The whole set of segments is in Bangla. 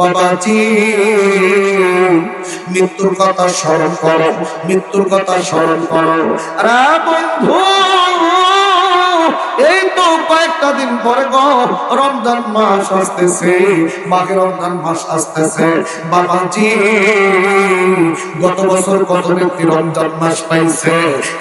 বাবাজি। মৃত্যুর কথা স্মরণ করো, মৃত্যুর কথা স্মরণ করো। বন্ধু, এই তো কয়েকটা দিন পরে গো, রমজান মাস আসতেছে, মাঘে রমজান মাস আসতেছে। বাবাজি, গত বছর কত ব্যক্তি রমজান মাস পাইছে?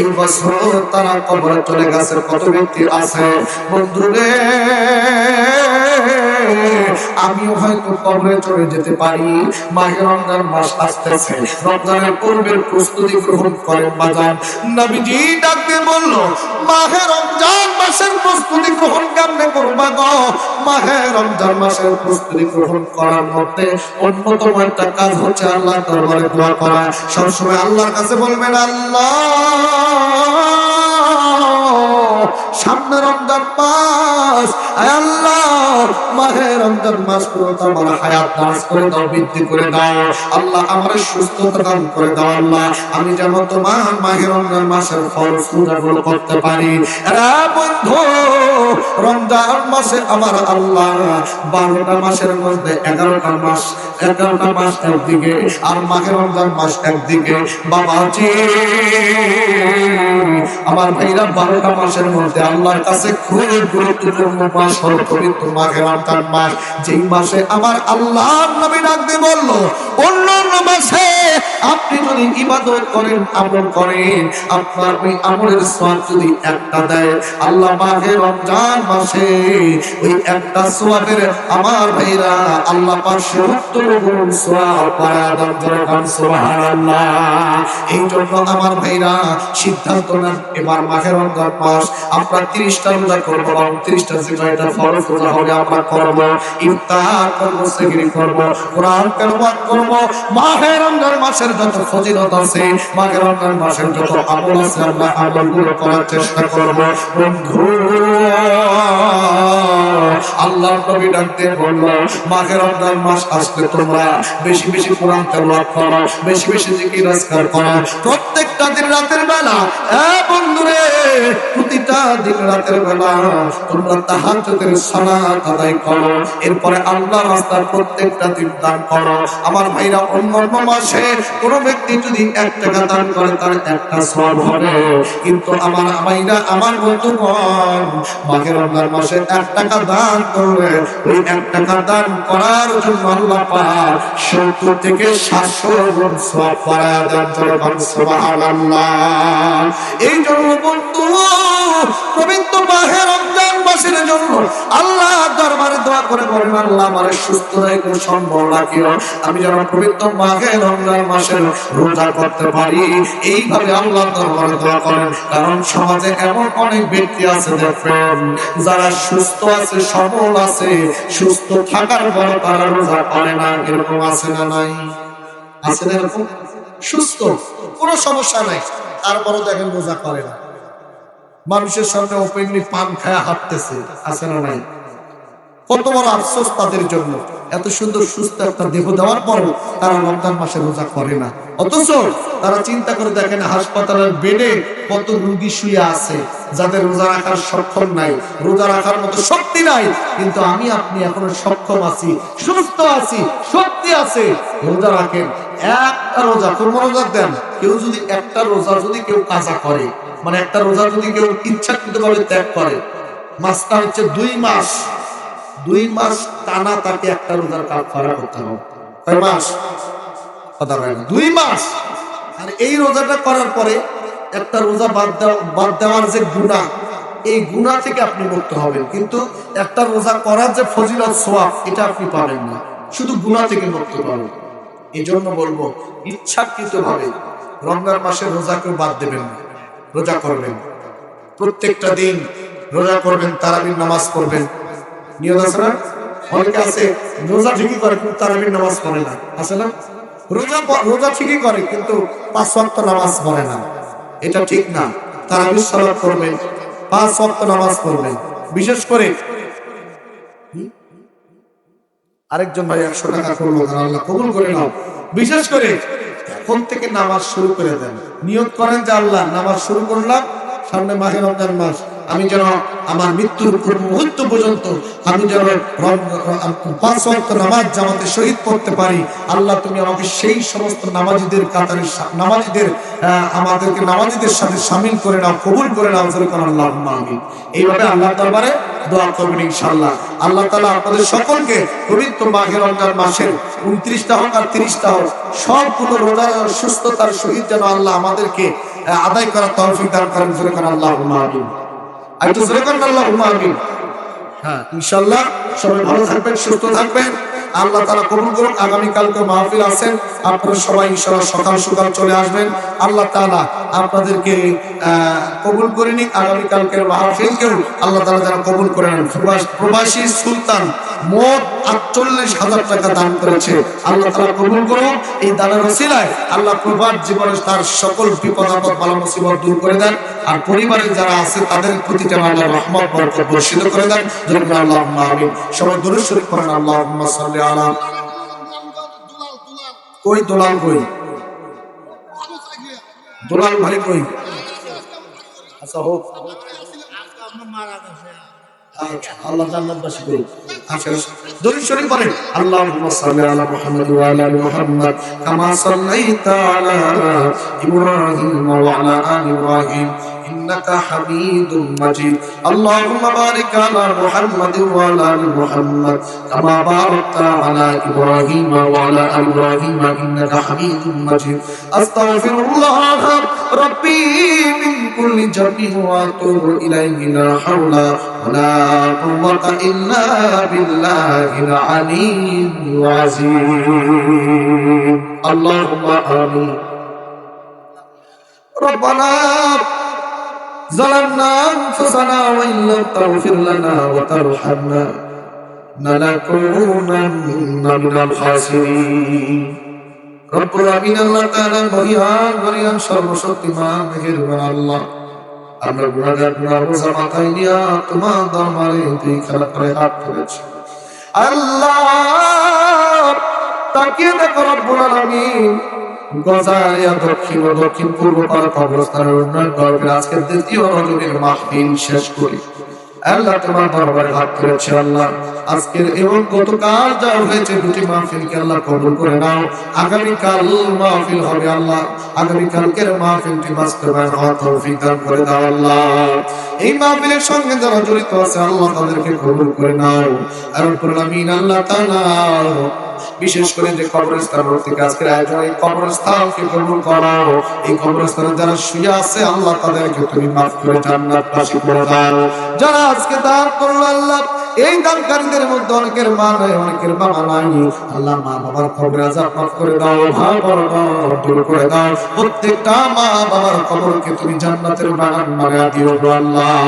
এই বছর তারা কবরে চলে গেছে, কত ব্যক্তি আছে? বন্ধুরে আমিও হয়তো কবরে চলে যেতে পারি। মাঘে রমজান মাস আসতেছে। রমজানের পূর্বের প্রস্তুতি গ্রহণ করেন বাজান। নবীজি ডাকতে বলল, মাহে রমজান মাসের প্রস্তুতি গ্রহণ কেমনে করবা গো? মাহে রমজান মাসের প্রস্তুতি গ্রহণ করার মধ্যে অন্যতম একটা কাজ হচ্ছে আল্লাহ দরবারে দোয়া করা। সবসময় আল্লাহর কাছে বলবেন, আল্লাহ সামনে রমজান মাস পুরো আমার হায়াত দাস করে দাও, বৃদ্ধি করে দাও। আল্লাহ আমার সুস্থতা দান করে দাও, আল্লাহ। আমি যেন তোমার মাহে রমজান মাসের ফল পূজাগুলো করতে পারি। বন্ধু রমজান মাসে আমার আল্লাহ বারোটা মাসের মধ্যে এগারোটা মাস এগারোটা মাস একদিকে আর মাহে রমজান মাস একদিকে। বাবাজি, আমার ভাইরা বারোটা মাসের মধ্যে আল্লাহর কাছে খুব গুরুত্বপূর্ণ মাস হল পবিত্র মাঘে রমজান মাস। যেই মাসে আমার আল্লাহ নবী ডাকতে বলল অন্য অন্য মাসে আপনি যদি ইবাদত করেন, আমল করেন, আপনার ওই আমলের সোয়াব যদি একটা দেয়, আল্লাহ মাঘে রমজান মাসে ওই একটা সোয়াবের আমার ভাইরা আল্লাহ সত্তর গুণ সোয়াব পারা এই জন্য আমার ভাইরা সিদ্ধান্ত নেন, এবার মাঘে রমজান মাস, আমরা তিরিশটা রোজা করব বা উনত্রিশটা জিমাইটা ফরজ রোজা হবে আমরা করব, ইফতার করব সেগরি করব, কোরআন তেলাওয়াত করব। মাহে রমজান মাসের যত ফজিলত আছে মাঘে রমজান মাসের যত আমল আছে, আমরা আমলগুলো করার চেষ্টা করব। বন্ধু Allah. আল্লাহ নবী ডাকতে বলল মাঘে রমজান মাস আসলে তোমরা বেশি বেশি কোরআন তেলাওয়াত করো, বেশি বেশি জিকির আজকার করো। প্রত্যেকটা দিন রাতের বেলা, এ বন্ধুরে, প্রতিটা দিন রাতের বেলা তোমরা তাহাজ্জুদের সালাত আদায় করো। এরপরে আল্লাহর রাস্তায় প্রত্যেকটা দিন দান করো। আমার ভাইরা অন্য অন্য মাসে কোনো ব্যক্তি যদি এক টাকা দান করে, তার একটা সওয়াব হবে। কিন্তু আমার ভাইরা, আমার বন্ধুগণ মাঘে রমজান মাসে এক টাকা দান করবে ওই এক টাকা দান করার জন্য আল্লাহ পাক সত্তর থেকে সাতশো গুণ সওয়াব পাওয়া দেন সুবহানাল্লাহ। এই জন্য বন্ধু পবিত্র মাহে রমজান জন্য আল্লাহ দরবারে দোয়া করে আল্লাহ সুস্থ সম্ভব আমি যেন পবিত্র মাহে রমজান রোজা করতে পারি। এইভাবে আল্লাহ দরবারে দোয়া করেন। কারণ সমাজে এমন অনেক ব্যক্তি আছে যারা সুস্থ আছে, সবল আছে। সুস্থ থাকার পর তারা রোজা করে না। এরকম আছে না নাই? আছে না এরকম? সুস্থ, কোনো সমস্যা নাই। তারপরও দেখেন রোজা করে না। মানুষের সামনে ওপেনলি পান খায়া হাঁটতেছে, আছে না নাই? কত বড় আফসোস তাদের জন্য। এত সুন্দর, সুস্থ একটা দেহ দেওয়ার পরও তারা রমজান মাসে রোজা করে না। অথচ তারা চিন্তা করে দেখেন, হাসপাতালের বেডে কত রুগী শুয়ে আছে, যাদের রোজা রাখার সক্ষম নাই। রোজা রাখার মতো শক্তি নাই, কিন্তু আমি, আপনি এখনও সক্ষম আছি, সুস্থ আছি, শক্তি আছে। রোজা রাখেন একটা রোজা, কোন রোজা দেন? কেউ যদি একটা রোজা যদি কেউ কাজা করে মানে একটা রোজা যদি কেউ ইচ্ছাকৃত ভাবে ত্যাগ করে, মাসটা হচ্ছে দুই মাস। দুই মাস টানা তাকে একটা রোজার কাজ করা করতে হবে। কয় মাস? কথা দুই মাস। আর এই রোজাটা করার পরে একটা রোজা বাদ দেওয়া, বাদ দেওয়ার যে গুণা, এই গুণা থেকে আপনি মুক্ত হবেন। কিন্তু একটা রোজা করার যে ফজিলত সোয়াব, এটা আপনি পাবেন না। শুধু গুণা থেকে মুক্ত পাবেন। এই জন্য বলব ইচ্ছাকৃত ভাবে রমজান মাসে রোজা কেউ বাদ দেবেন না, রোজা করবেন। প্রত্যেকটা দিন রোজা করবেন, তারাবির নামাজ পড়বেন। নিয়ত আছে না? অনেকে আছে, রোজা ঠিকই করে, কিন্তু তারাবির নামাজ পড়ে না। আছে না? রোজা রোজা ঠিকই করে, কিন্তু পাঁচ ওয়াক্ত নামাজ পড়ে না। এটা ঠিক না। তারাবির সালাত করবেন পাঁচ ওয়াক্ত নামাজ পড়বেন। বিশেষ করে? আরেকজন ভাই একশো টাকা করব আল্লাহ কবুল করে নাও। বিশেষ করে এখন থেকে নামাজ শুরু করে দেন। নিয়োগ করেন যে, আল্লাহ, নামাজ শুরু করলাম, সামনে মাহে রমজান মাস। আমি যেন আমার মৃত্যুর মুহূর্ত পর্যন্ত আমি যেন নামাজ জামাতে শহীদ করতে পারি। আল্লাহ, তুমি আমাকে সেই সমস্ত নামাজিদের কাতারে সা- নামাজিদের আমাদেরকে নামাজিদের সাথে সামিল করে নাও, কবুল করে নাও। আল্লাহ আমিন। এইভাবে আল্লাহ দরবারে দোয়া করবেন ইনশাআল্লাহ। আল্লাহ তাআলা আপনাদের সকলকে পবিত্র মাঘের রমজান মাসের উনত্রিশটা হোক আর তিরিশটা হোক সবগুলো রোজা সুস্থতার সহিত যেন আল্লাহ আমাদেরকে আদায় করার তৌফিক দান করেন। যেরকম আল্লাহ আমিন। আর একটু করেন আল্লাহ আমিন। হ্যাঁ ইনশাল্লাহ সবাই ভালো থাকবেন, সুস্থ থাকবেন। আল্লাহ তারা কবুল করুন আগামীকালকে মাহফিল আছেন আপনারা সবাই ইনশাল্লাহ সকাল সকাল চলে আসবেন। আল্লাহ তালা আপনাদেরকে কবুল করে নিক। আগামী কালকের মাহফিলকেও আল্লাহ তালা যারা কবুল করে নেন। প্রবাস- প্রবাসী সুলতান মোট আটচল্লিশ হাজার টাকা দান করেছে। আল্লাহ তাআলা কবুল করুন। এই দানের ওসিলায় আল্লাহ প্রবাস জীবনে তার সকল বিপদ আপদ বালা মুসিবত দূর করে দেন। আর পরিবারে যারা আছে, তাদের প্রতি যেন আল্লাহ রহমত, বরকত বর্ষিত করে দেন। যেন আল্লাহ আমিন। সবাই দরুদ শরীফ করেন আল্লাহুম্মা সাল্লি আলা কই দোলাল কই? দোলাল ভাই কই? আচ্ছা হোক। আল্লাহ জান্নাতবাসী করুন আচ্ছা দরুদ শরীফ পড়েন আল্লাহুম্মা সাল্লি আলা মুহাম্মাদ ওয়া আলা আলি মুহাম্মাদ কামা সাল্লাইতা আলা ইব্রাহিম ওয়া আলা আলি ইব্রাহিম। إنك حميد مجيد. اللهم بارك على محمد وعلى آل محمد. كما باركت على إبراهيم وعلى آل إبراهيم إنك حميد مجيد. أستغفر الله ربي من كل جرم وأتوب إليه لا حول ولا قوة إلا بالله العلي العظيم. اللهم آمين. ربنا ظلمنا أنفسنا وإن لم تغفر لنا وترحمنا لنكونن من الخاسرين رب العالمين আল্লাহ তাআলা মহিয়ান মরিয়ান সর্বশক্তিমান মেহেরবান আল্লাহ আমরা গুণাগার গুণার বোঝা মাথায় নিয়া তোমার দরবারে তুই খেলা করে হাত তুলেছি আল্লাহ তাকিয়ে দেখো রব্বুল আলামিন গজারিয়া দক্ষিণ ও দক্ষিণ পূর্ব পাড়া কবরস্থানের উন্নয়ন গর্বের আজকের দ্বিতীয় রজনীর মাহফিল শেষ করি। আল্লাহ তোমার দরবারে হাত তুলেছে আল্লাহ। আজকের এবং গতকাল যা হয়েছে দুটি মাহফিলকে আল্লাহ কবুল করে নাও। আগামীকাল মাহফিল হবে আল্লাহ আগামীকালকের মাহফিলটি বাস্তবায়ন হওয়ার তৌফিক দান করে দাও আল্লাহ এই মাহফিলের সঙ্গে যারা জড়িত আছে, আল্লাহ তাদেরকে কবুল করে নাও। আর আমিন আল্লাহ তাআলা বিশেষ করে যে কবরস্থান থেকে আজকের আয়োজন, এই কবরস্থানকে কবুল করো এই কবরস্থানে যারা শুয়ে আছে, আল্লাহ তাদেরকে তুমি মাফ করে জান্নাত বাসী করে দাও। যারা আজকে দান করল আল্লাহ এই দানকারীদের মধ্যে অনেকের মা নাই, অনেকের বাবা নাই। আল্লাহ মা বাবার কবর আজাব মাফ করে দাও ভাই বড় দূর করে দাও। প্রত্যেকটা মা বাবার কবরকে তুমি জান্নাতের বাগান বানিয়ে দিও আল্লাহ।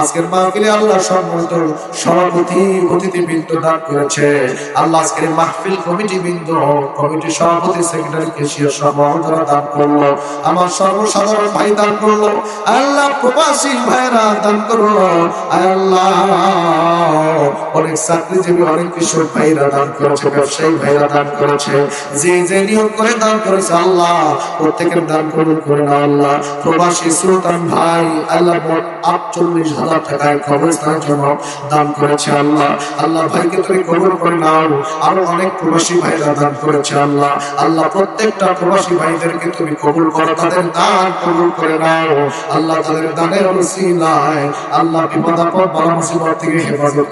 আজকের মাহফিলে আল্লাহ সম্মানিত সভাপতি, অতিথিবৃন্দ দান করেছে। আল্লাহ আজকের মাহফিল কমিটি বৃন্দ কমিটি সভাপতি সেক্রেটারি কেশিয়ার সহ যারা দান করল। আমার সর্বসাধারণ ভাই দান করল। আল্লাহ প্রবাসী ভাইরা দান করল। আল্লাহ। অনেক চাকরিজীবী অনেক কৃষক ভাইরা দান করেছে, ব্যবসায়ী ভাইরা দান করেছে। যে যে নিয়োগ করে দান করেছে আল্লাহ, প্রত্যেকের দান করুন করে না আল্লাহ। প্রবাসী সুলতান ভাই, আল্লাহ আটচল্লিশ হাজার টাকায় কবরস্থানের জন্য দান করেছে আল্লাহ। আল্লাহ ভাইকে তুমি কবর করে নাও। আরও অনেক প্রবাসী ভাইরা দান করেছে আল্লাহ। আল্লাহ প্রত্যেকটা প্রবাসী ভাইদেরকে তুমি কবুল করো, তাদের দান কবুল করে নাও। আল্লাহ তাদের দানের অনুসিলায় আল্লাহ বিপদ আপদ থেকে হেফাজত